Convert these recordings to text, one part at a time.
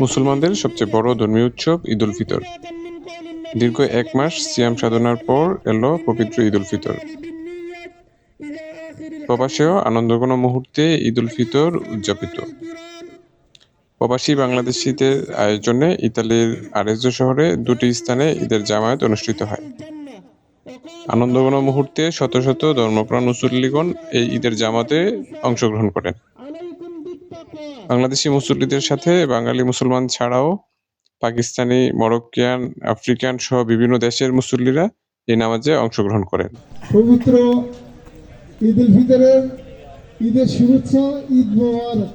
মুসলমানদের সবচেয়ে বড় ধর্মীয় উৎসব ঈদ উল ফিতর। দীর্ঘ এক মাস সিয়াম সাধনার পর এলো পবিত্র ঈদ উল ফিতর। প্রবাসেও আনন্দঘন মুহূর্তে ঈদ উল ফিতর উদযাপিত। প্রবাসী বাংলাদেশিদের আয়োজনে ইতালির আরেজো শহরে দুটি স্থানে ঈদের জামায়াত অনুষ্ঠিত হয়। আনন্দঘন মুহূর্তে শত শত ধর্মপ্রাণ মুসল্লিগণ এই ঈদের জামাতে অংশগ্রহণ করেন। বাংলাদেশি মুসল্লিদের সাথে বাঙালি মুসলমান ছাড়াও পাকিস্তানি, মরক্কিয়ান, আফ্রিকান সহ বিভিন্ন দেশের মুসল্লিরা এই নামাজে অংশগ্রহণ করেন। পবিত্র ঈদ উল ফিতরের ঈদের শুভেচ্ছা, ঈদ মোবারক।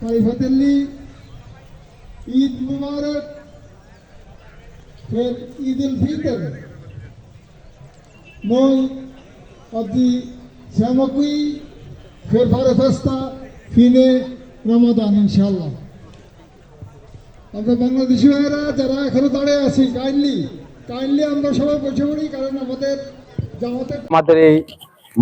তাইফাতেল্লি ঈদ মুবারক। ফের Eid ul Fitr. noi oggi siamo qui per fare fine Ramadan ইনশাআল্লাহ। আমরা বাংলাদেশি ভাইয়েরা যারা এখনও দাঁড়িয়ে আছি কাইন্ডলি কাইন্ডলি আমরা সবাই বসে পড়ি, কারণ আমাদের জামাতের আমাদের এই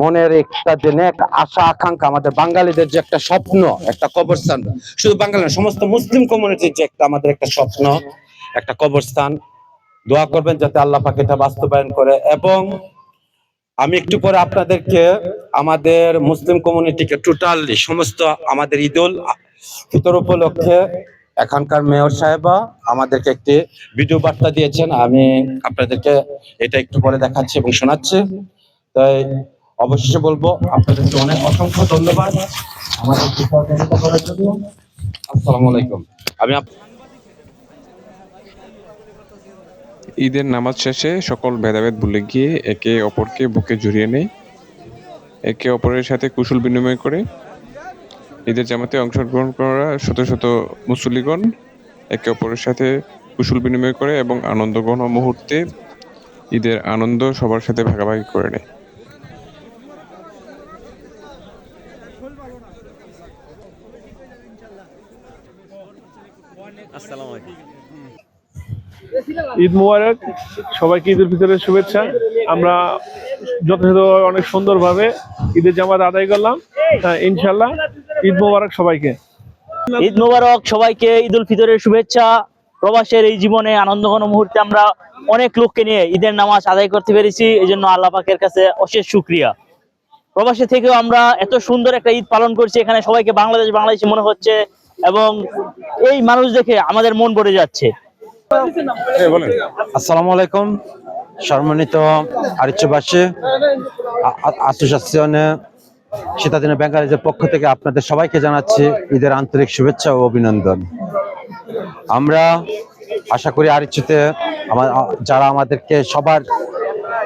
মনের একটা যে নেক আশা, আকাঙ্ক্ষা, আমাদের বাঙালিদের যে একটা স্বপ্ন, একটা কবরস্থান, শুধু বাঙালি না, সমস্ত মুসলিম কমিউনিটির যে একটা আমাদের একটা স্বপ্ন, একটা কবরস্থান, দোয়া করবেন যাতে আল্লাহ পাক এটা বাস্তবায়ন করে। এবং আমি একটু পরে আপনাদেরকে আমাদের মুসলিম কমিউনিটিকে টোটালি সমস্ত আমাদের ঈদুল ফিতর উপলক্ষে এখানকার মেয়র সাহেবা আমাদেরকে একটি ভিডিও বার্তা দিয়েছেন। আমি আপনাদেরকে এটা একটু পরে দেখাচ্ছি এবং শোনাচ্ছি। তাই অবশেষে বলব, আপনাদেরকে অনেক অসংখ্য ধন্যবাদ। আমাদের করার জন্য। আসসালামু আলাইকুম। আমি ঈদের নামাজ শেষে সকল ভেদাভেদ ভুলে গিয়ে একে অপরকে বুকে জড়িয়ে নেয় একে অপরের সাথে কুশল বিনিময় করে ঈদের জামাতে অংশগ্রহণ করা শত শত মুসল্লিগণ একে অপরের সাথে কুশল বিনিময় করে এবং আনন্দঘন মুহূর্তে ঈদের আনন্দ সবার সাথে ভাগাভাগি করে নেয়। ঈদ মুবারক সবাইকে ঈদের ভিতরে শুভেচ্ছা। আমরা যথাযথ অনেক সুন্দরভাবে ঈদের জামাত আদায় করলাম। হ্যাঁ, ইনশাল্লাহ ঈদ মুবারক সবাইকে। ঈদ মোবারক সবাইকে ঈদ উল ফিতরের শুভেচ্ছা। প্রবাসের এই জীবনে আনন্দঘন মুহূর্তে আমরা অনেক লোককে নিয়ে ঈদের নামাজ আদায় করতে পেরেছি এই জন্য আল্লাহ পাকের কাছে অশেষ শুক্রিয়া। প্রবাসে থেকেও আমরা এত সুন্দর একটা ঈদ পালন করছি এখানে সবাইকে বাংলাদেশ বাংলাদেশি মনে হচ্ছে এবং এই মানুষ দেখে আমাদের মন ভরে যাচ্ছে। আসসালামু আলাইকুম। সম্মানিত আরিচ্যবাসী অ্যাসোসিয়েশনে সীতাদিনের ব্যাঙ্গালীদের পক্ষ থেকে আপনাদের সবাইকে জানাচ্ছি ঈদের আন্তরিক শুভেচ্ছা ও অভিনন্দন। আমরা আশা করি আরিচ্যুতে যারা আমাদেরকে সবার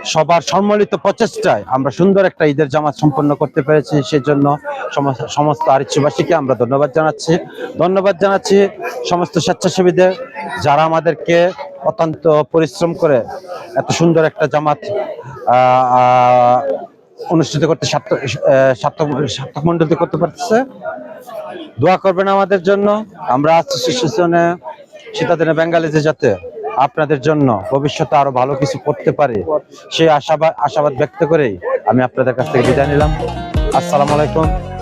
সবার সম্মিলিত প্রচেষ্টায় আমরা সুন্দর একটা ঈদের জামাত সম্পন্ন করতে পেরেছি, সেজন্য সম- সমস্ত আরিচ্যবাসীকে আমরা ধন্যবাদ জানাচ্ছি। ধন্যবাদ জানাচ্ছি সমস্ত স্বেচ্ছাসেবীদের যারা আমাদেরকে অত্যন্ত পরিশ্রম করে এত সুন্দর একটা জামাত অনুষ্ঠিত করতে সার্থক সার্থক মন্ডিত করতে পারতেছে। দোয়া করবেন আমাদের জন্য। আমরা অ্যাসোসিয়েশনে সীতাদিনে বেঙ্গালিতে যাতে আপনাদের জন্য ভবিষ্যতে আরও ভালো কিছু করতে পারে, সেই আশাবাদ আশাবাদ ব্যক্ত করেই আমি আপনাদের কাছ থেকে বিদায় নিলাম। আসসালামু আলাইকুম।